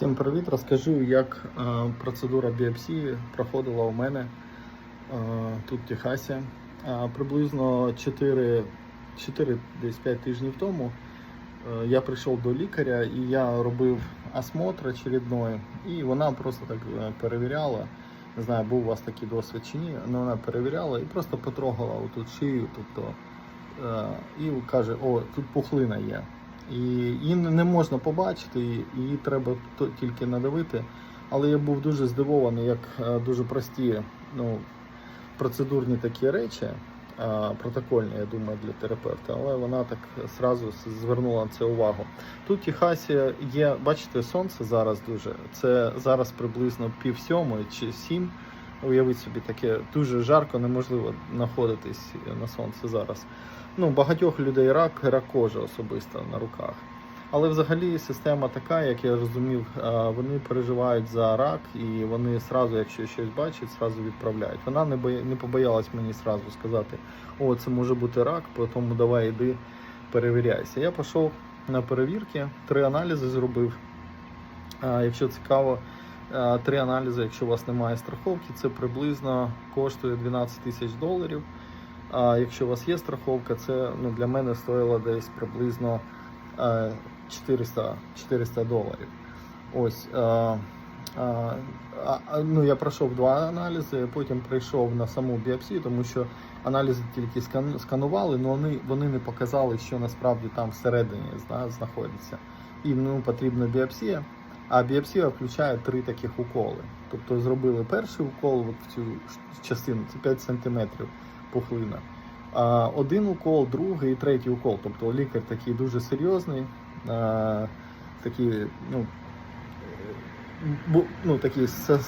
Всім привіт! Розкажу, як е, процедура біопсії проходила у мене е, тут в Техасі. Е, приблизно 4, 4 десь 5 тижнів тому я прийшов до лікаря і я робив осмотр очередной, і вона просто так перевіряла. Не знаю, був у вас такий досвід чи ні, але вона перевіряла і просто потрогала отут шию, тобто, і каже, о, тут пухлина є. І її не можна побачити, її треба тільки надавити. Але я був дуже здивований, як е, дуже прості ну, процедурні такі речі, е, протокольні, я думаю, для терапевта, але вона так зразу звернула на це увагу. Тут Техасі є, бачите, сонце зараз дуже. Це зараз приблизно пів сьомої чи сім. Уявіть собі, таке дуже жарко, неможливо знаходитись на сонці зараз. Ну, багатьох людей рак, рак кожи особисто на руках. Але взагалі система така, як я розумів, е, вони переживають за рак і вони сразу, якщо щось бачать, сразу відправляють. Вона не боя... не побоялась мені сразу сказати, о, це може бути рак, тому давай йди перевіряйся. Я пішов на перевірки, три аналізи зробив. Якщо цікаво, е, три аналізи, якщо у вас немає страховки, це приблизно коштує 12 тисяч доларів. А якщо у вас є страховка, це ну, для мене стоїло десь приблизно е, 400, 400 доларів. Ось. е, е, а, а, ну, я пройшов два аналізи, потім прийшов на саму біопсію, тому що аналізи тільки скан, сканували, але вони, вони не показали, що насправді там всередині зна- знаходиться. І ну, потрібна біопсія. А біопсія включає три таких уколи. Тобто зробили перший укол от в цю частину, це 5 см пухлина. А, один укол, другий і третій укол. Тобто лікар такий дуже серйозний, а, такий, ну, ну, такий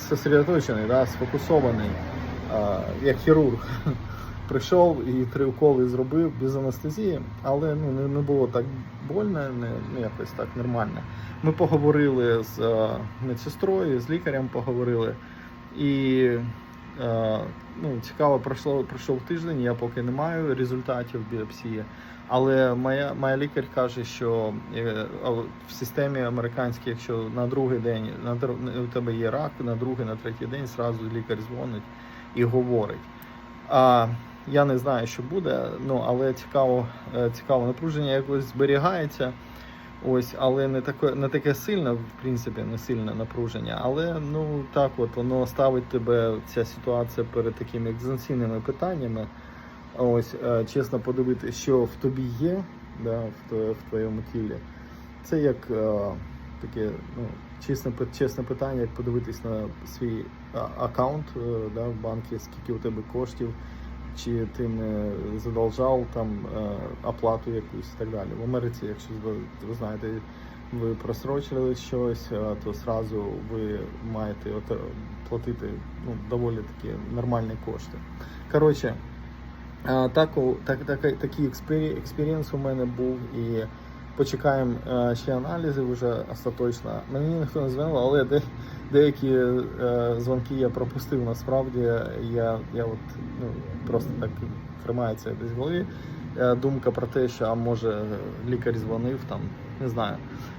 сосредоточений, да, сфокусований, а, як хірург. Прийшов і три уколи зробив без анестезії, але ну, не, не було так больно, не, ну, якось так нормально. Ми поговорили з е, медсестрою, з лікарем поговорили. І е, ну, цікаво, пройшло, пройшов тиждень, я поки не маю результатів біопсії. Але моя, моя лікар каже, що е, в системі американській, якщо на другий день на, у тебе є рак, на другий, на третій день зразу лікар дзвонить і говорить. А я не знаю, що буде, ну але цікаво, е, цікаво напруження якось зберігається. Ось, але не таке, не таке сильне, в принципі, не сильне напруження. Але ну так, от воно ставить тебе ця ситуація перед такими екзистенційними питаннями. Ось, е, чесно подивитися, що в тобі є, да, в, твоєму тілі. Це як е, таке ну, чесне, чесне питання, як подивитись на свій аккаунт да, в банку, скільки у тебе коштів, чи ти не задолжав там е, оплату якусь і так далі. В Америці, якщо ви, ви знаєте, ви просрочили щось, е, то зразу ви маєте платити ну, доволі такі нормальні кошти. Коротше, е, так, так, так, такий експірієнс у мене був і почекаємо е, ще аналізи вже остаточно. Мені ніхто не дзвонив, але де, деякі е, дзвонки я пропустив. Насправді я, я от, ну, просто так тримається десь в голові. Е, Думка про те, що а може лікар дзвонив там, не знаю.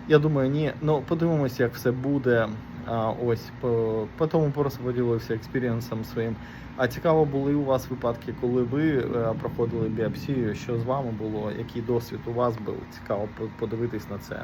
Я думаю, ні. Ну подивимося, як все буде. А, ось по, по тому просто поділився експірієнсом своїм. А цікаво, були у вас випадки, коли ви е, проходили біопсію? Що з вами було? Який досвід у вас був? Цікаво по- подивитись на це.